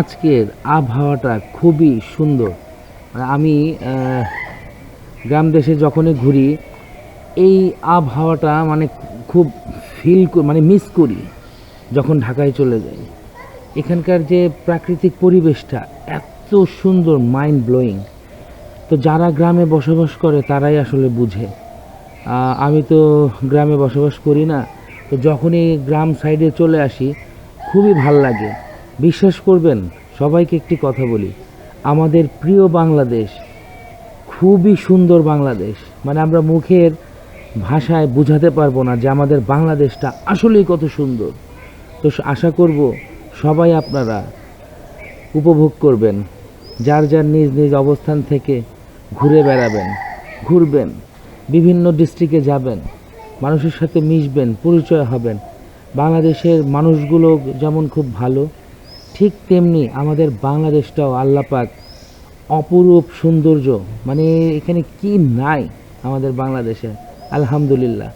আজকের আবহাওয়াটা খুবই সুন্দর। মানে আমি গ্রাম দেশে যখনই ঘুরি, এই আবহাওয়াটা মানে খুব ফিল মানে মিস করি, যখন ঢাকায় চলে যাই। এখানকার যে প্রাকৃতিক পরিবেশটা এত সুন্দর মাইন্ড ব্লোয়িং তো যারা গ্রামে বসবাস করে, তারাই আসলে বুঝে। আমি তো গ্রামে বসবাস করি না, তো যখনই গ্রাম সাইডে চলে আসি, খুবই ভালো লাগে। বিশ্বাস করবেন, সবাইকে একটি কথা বলি। আমাদের প্রিয় বাংলাদেশ, খুবই সুন্দর বাংলাদেশ। মানে আমরা মুখের ভাষায় বোঝাতে পারব না যে আমাদের বাংলাদেশটা আসলেই কত সুন্দর। তো আশা করব সবাই আপনারা উপভোগ করবেন, যার যার নিজ নিজ অবস্থান থেকে ঘুরে বেড়াবেন, ঘুরবেন, বিভিন্ন ডিস্ট্রিক্টে যাবেন, মানুষের সাথে মিশবেন, পরিচয় হবেন। বাংলাদেশের মানুষগুলো যেমন খুব ভালো ঠিক তেমনি আমাদের বাংলাদেশটাও আল্লাপাক অপরূপ সৌন্দর্য মানে এখানে কি নাই আমাদের বাংলাদেশে? আলহামদুলিল্লাহ।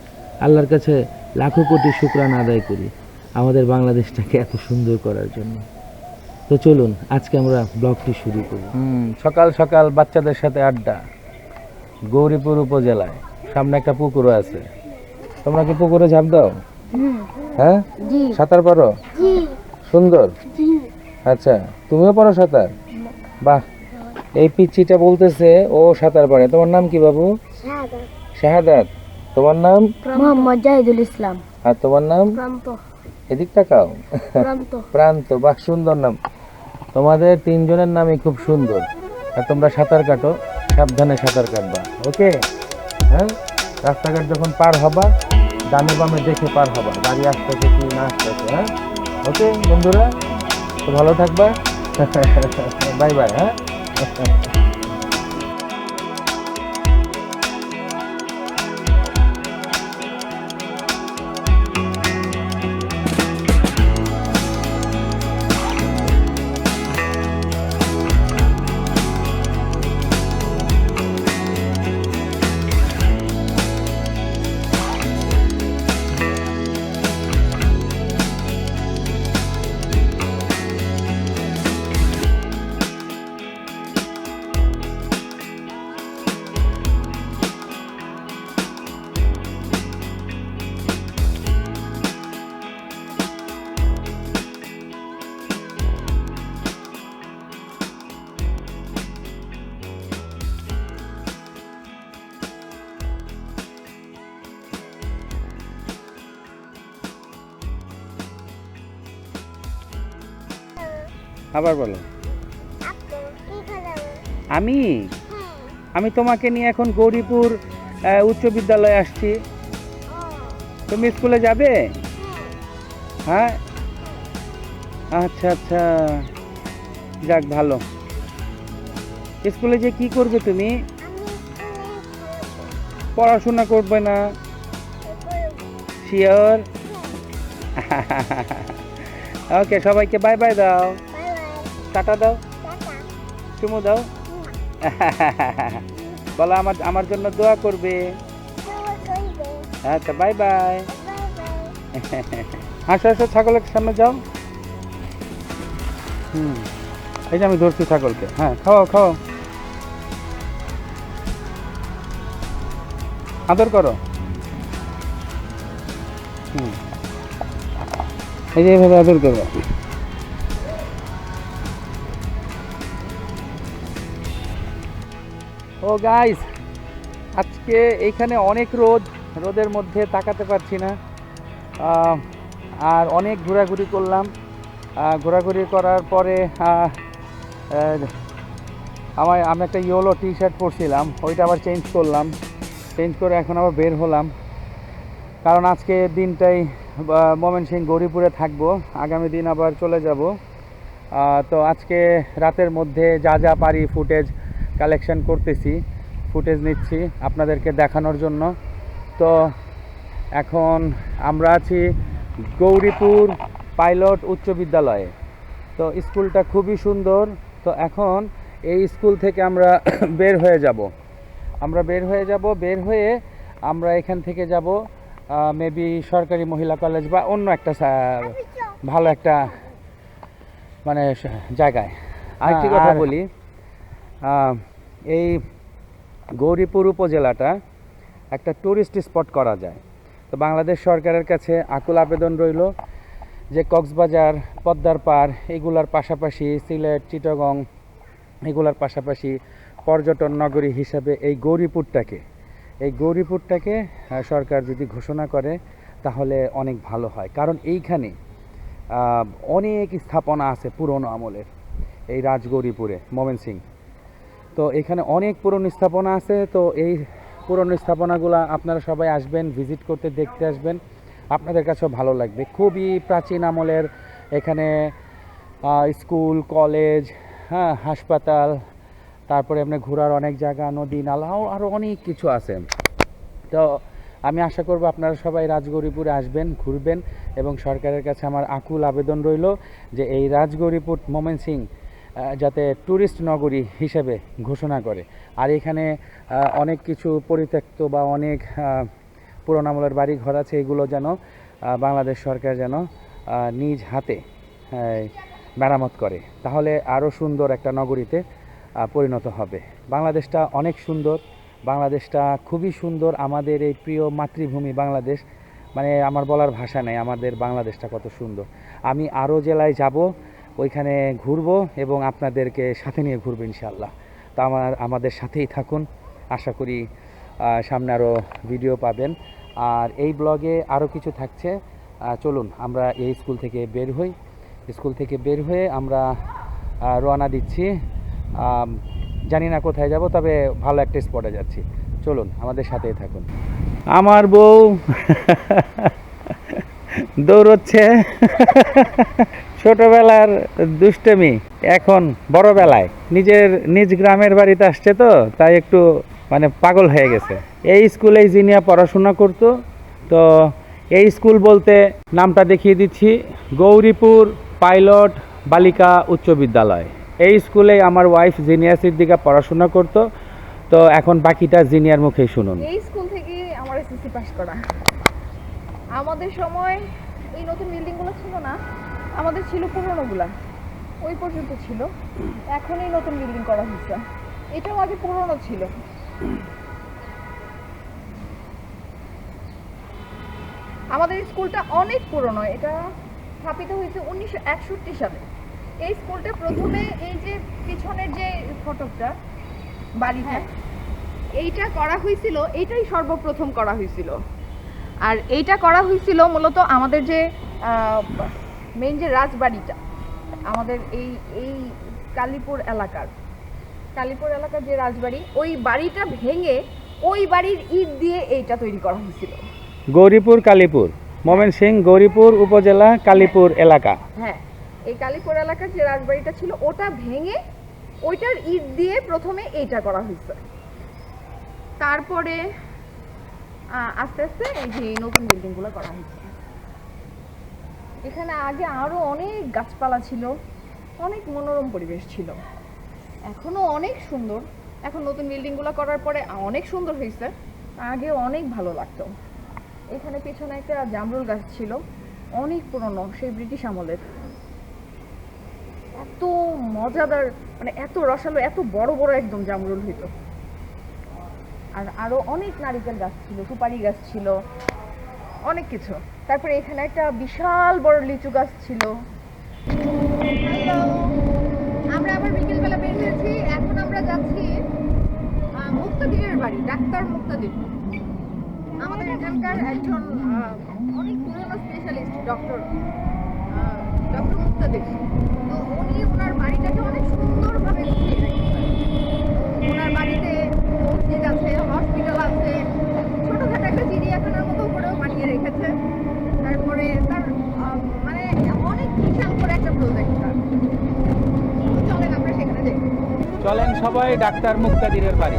আল্লাহর কাছে লাখো কোটি শুক্রান আদায় করি আমাদের বাংলাদেশটাকে এত সুন্দর করার জন্য। তো চলুন আজকে আমরা ব্লগটি শুরু করি। সকাল সকাল বাচ্চাদের সাথে আড্ডা গৌরীপুর উপজেলায়। সামনে একটা পুকুরও আছে। তোমরা কি পুকুরে ঝাঁপ দাও? হ্যাঁ? সাঁতার পারো? সুন্দর? জি। আচ্ছা তুমিও পারো সাঁতার? বাহ এই পিচ্ছিটা বলতেছে ও সাঁতার পারে। তোমার নাম কি বাবু? শাহাদাত। তোমার নাম? মোহাম্মদ জাহিদুল ইসলাম। আর তোমার নাম? এদিক তাকাও। প্রান্ত। প্রান্ত বাহ সুন্দর নাম। তোমাদের তিনজনের নামই খুব সুন্দর। আর তোমরা সাঁতার কাটো সাবধানে সাঁতার কাটবা। ওকে? হ্যাঁ? রাস্তাঘাট যখন পার হবা ডানে বামে দেখে পার হবা গাড়ি আসতেছে কি না আসতেছে হ্যাঁ? ওকে বন্ধুরা? তো ভালো থাকবা। বাই বাই হ্যাঁ? আবার বলো। আমি? আমি তোমাকে নিয়ে এখন গৌরীপুর উচ্চ বিদ্যালয়ে আসছি। তুমি স্কুলে যাবে? হ্যাঁ। আচ্ছা আচ্ছা। যাক ভালো। স্কুলে যে কি করবে তুমি? পড়াশোনা করবে না? শিওর ওকে সবাইকে বাই বাই দাও। টাটা দাও। চুমু দাও। বলো আমার আমার জন্য দোয়া করবে। আচ্ছা বাই বাই আসো আসো ছাগলের সামনে যাও। হুম এই যে আমি ধরছি ছাগলকে। হ্যাঁ খাও খাও আদর করো। হুম এই যে এভাবে আদর করো। ও গাইস আজকে এইখানে অনেক রোদ, রোদের মধ্যে তাকাতে পারছি না। আর অনেক ঘোরাঘুরি করলাম। ঘোরাঘুরি করার পরে আমার আমি একটা ইয়েলো টি শার্ট পরছিলাম, ওইটা আবার চেঞ্জ করলাম। চেঞ্জ করে এখন আবার বের হলাম। কারণ আজকে দিনটাই মোমেন সিং গৌরীপুরে থাকব। আগামী দিন আবার চলে যাব। তো আজকে রাতের মধ্যে যা যা পারি ফুটেজ কালেকশন করতেছি ফুটেজ নিচ্ছি আপনাদেরকে দেখানোর জন্য। তো এখন আমরা আছি গৌরীপুর পাইলট উচ্চ বিদ্যালয়ে। তো স্কুলটা খুবই সুন্দর। তো এখন এই স্কুল থেকে আমরা বের হয়ে যাব। আমরা বের হয়ে যাব বের হয়ে আমরা এখান থেকে যাব মেবি সরকারি মহিলা কলেজ বা অন্য একটা ভালো একটা মানে জায়গায়। আরেকটি হ্যাঁ, কথা বলি। এই গৌরীপুর উপজেলাটা একটা টুরিস্ট স্পট করা যায়। তো বাংলাদেশ সরকারের কাছে আকুল আবেদন রইল যে কক্সবাজার, পদ্মার পার এগুলার পাশাপাশি সিলেট, চিটাগং এগুলার পাশাপাশি পর্যটন নগরী হিসাবে এই গৌরীপুরটাকে। এই গৌরীপুরটাকে সরকার যদি ঘোষণা করে, তাহলে অনেক ভালো হয়। কারণ এইখানে অনেক স্থাপনা আছে পুরনো আমলের। এই রাজগৌরীপুরে, মোমেন সিং। তো এখানে অনেক পুরনো স্থাপনা আছে, তো এই পুরনো স্থাপনাগুলো আপনারা সবাই আসবেন ভিজিট করতে, দেখতে আসবেন। আপনাদের কাছেও ভালো লাগবে। খুবই প্রাচীন আমলের এখানে স্কুল, কলেজ হ্যাঁ হাসপাতাল, তারপরে আপনার ঘোরার অনেক জায়গা, নদী নালাও আরও অনেক কিছু আছে। তো আমি আশা করব আপনারা সবাই রাজগৌরীপুরে আসবেন, ঘুরবেন এবং সরকারের কাছে আমার আকুল আবেদন রইল যে এই রাজগৌরীপুর মোমেন সিং যাতে ট্যুরিস্ট নগরী হিসেবে ঘোষণা করে। আর এখানে অনেক কিছু পরিত্যক্ত বা অনেক আহ, পুরোনো আমলের বাড়ি ঘর আছে এগুলো যেন বাংলাদেশ সরকার যেন নিজ হাতে মেরামত করে। তাহলে আরও সুন্দর একটা নগরীতে পরিণত হবে। বাংলাদেশটা অনেক সুন্দর। বাংলাদেশটা খুবই সুন্দর। আমাদের এই প্রিয় মাতৃভূমি বাংলাদেশ। মানে আমার বলার ভাষা নেই আমাদের বাংলাদেশটা কত সুন্দর। আমি আরও জেলায় যাব। ওইখানে ঘুরবো এবং আপনাদেরকে সাথে নিয়ে ঘুরবো ইনশাল্লাহ তা আমার, আমাদের সাথেই থাকুন। আশা করি সামনে আরও ভিডিও পাবেন। আর এই ব্লগে আরও কিছু থাকছে। চলুন, আমরা এই স্কুল থেকে বের হই। স্কুল থেকে বের হয়ে আমরা রওনা দিচ্ছি। জানি না কোথায় যাব, তবে ভালো একটা স্পটে যাচ্ছি। চলুন, আমাদের সাথেই থাকুন। আমার বউ দৌড়চ্ছে। ছোটবেলার দুষ্টমি, এখন বড়বেলায়। নিজের নিজ গ্রামের বাড়িতে আসছে তো, তাই একটু মানে পাগল হয়ে গেছে। এই স্কুলেই জিনিয়া পড়াশোনা করতো, তো এই স্কুল বলতে নামটা দেখিয়ে দিচ্ছি। গৌরীপুর পাইলট বালিকা উচ্চ বিদ্যালয়। এই স্কুলে আমার ওয়াইফ জিনিয়া সিদ্দিকা পড়াশোনা করতো, তো এখন বাকিটা জিনিয়ার মুখেই শুনুন। এই স্কুল থেকে আমার এসএসসি পাস করা। আমাদের সময় এই নতুন বিল্ডিংগুলো ছিল না আমাদের ছিল পুরনোগুলা। ওই পর্যন্ত ছিল। এখন এই নতুন বিল্ডিং করা হয়েছে এটাও আগে পুরনো ছিল। আমাদের স্কুলটা অনেক পুরনো। এটা স্থাপিত হয়েছে উনিশশো একষট্টি সালে। এই স্কুলটা প্রথমে এই যে পিছনের যে ফটকটা বাড়িটা এইটা করা হয়েছিল এইটাই সর্বপ্রথম করা হয়েছিল। আর এইটা করা হয়েছিল মূলত আমাদের যে মেন যে রাজবাড়িটা আমাদের এই এই কালীপুর এলাকার কালীপুর এলাকার যে রাজবাড়ি ওই বাড়িটা ভেঙে ওই বাড়ির ইট দিয়ে এইটা তৈরি করা হয়েছিল। গৌরীপুর কালীপুর। মোমেন সিং গৌরীপুর উপজেলা কালীপুর এলাকা। হ্যাঁ এই কালীপুর এলাকার যে রাজবাড়িটা ছিল ওটা ভেঙে ওইটার ইট দিয়ে প্রথমে এইটা করা হয়েছে। তারপরে আস্তে আস্তে এই যে নতুন বিল্ডিংগুলো করা হয়েছে। এখানে আগে আরও অনেক গাছপালা ছিল, অনেক মনোরম পরিবেশ ছিল। এখনও অনেক সুন্দর। এখন নতুন বিল্ডিংগুলো করার পরে অনেক সুন্দর হয়েছে, আগে অনেক ভালো লাগতো। এখানে পেছনে একটা জামরুল গাছ ছিল, অনেক পুরনো, সেই ব্রিটিশ আমলের। এত মজাদার মানে এত রসালো, এত বড় বড় একদম জামরুল হইতো। আর আরও অনেক নারিকেল গাছ ছিল, সুপারি গাছ ছিল, অনেক কিছু। তারপরে এখানে একটা বিশাল বড় লিচু গাছ ছিল। আমরা আবার বিকেলবেলা বের হয়েছি। এখন আমরা যাচ্ছি মুক্তাদিরের বাড়ি, ডাক্তার মুক্তাদির। আমাদের এখানকার একজন অনেক পুরনো স্পেশালিস্ট ডক্টর ডক্টর মুক্তাদির। তো উনি ওনার বাড়িটাকে অনেক সুন্দরভাবে গুছিয়ে রেখেছেন ওনার বাড়িতে মসজিদ আছে হসপিটাল আছে ছোটখাটো একটা চিড়িয়াখানার মতো করেও বানিয়ে রেখেছে তারপরে তার আহ, মানে অনেক বিশাল করে একটা প্রজেক্ট চলেন আমরা সেখানে যাই চলেন সবাই ডাক্তার মুক্তাদিরের বাড়ি।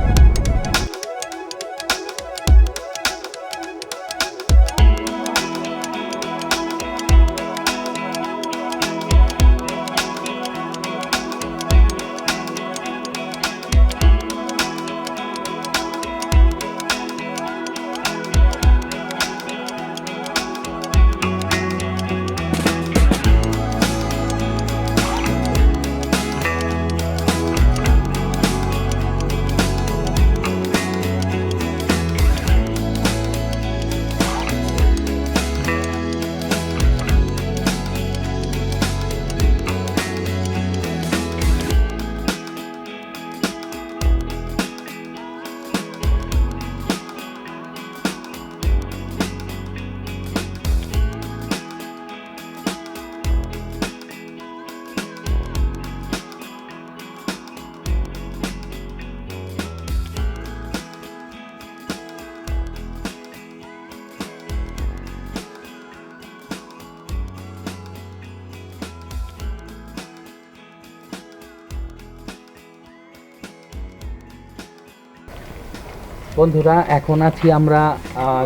বন্ধুরা, এখন আছি আমরা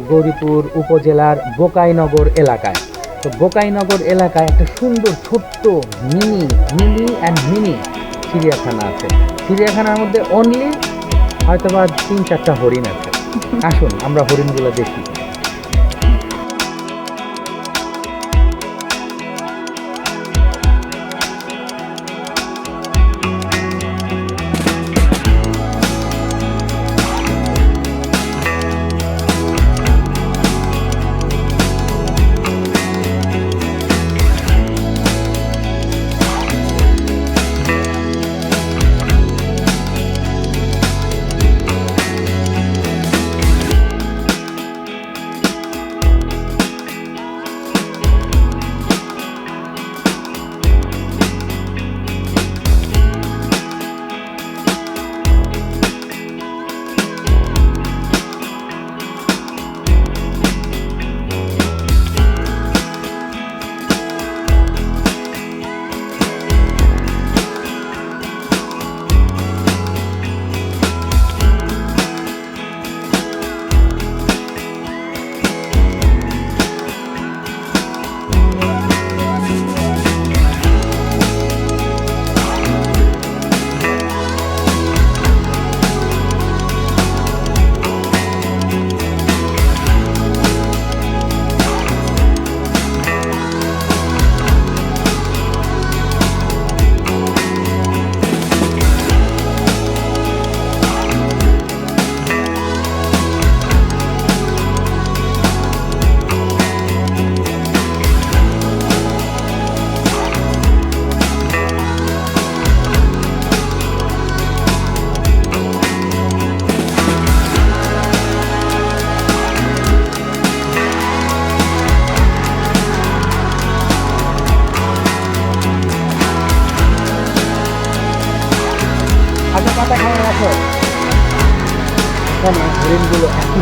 গৌরীপুর উপজেলার বোকাইনগর এলাকায়। তো বোকাইনগর এলাকায় একটা সুন্দর ছোট্ট মিনি মিনি অ্যান্ড মিনি চিড়িয়াখানা আছে। চিড়িয়াখানার মধ্যে অনলি হয়তো বা তিন চারটা হরিণ আছে। আসুন, আমরা হরিণগুলো দেখি।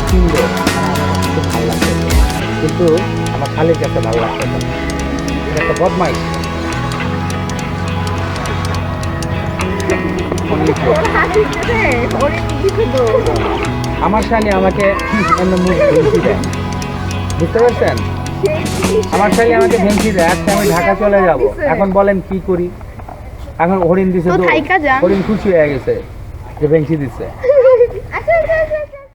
সুন্দর খুব ভালো লাগছে কিন্তু আমার খালির কাছে ভালো লাগছে এটা একটা বদমাইশ আমার শালি আমাকে অন্য মুখ ভেঙচি দেয়। বুঝতে পারছেন আমার শালি আমাকে ভেঙচি দেয়। আজকে আমি ঢাকা চলে যাব এখন বলেন কি করি? এখন হরিণ দিছে তো। হরিণ খুশি হয়ে গেছে। যে ভেঙচি দিচ্ছে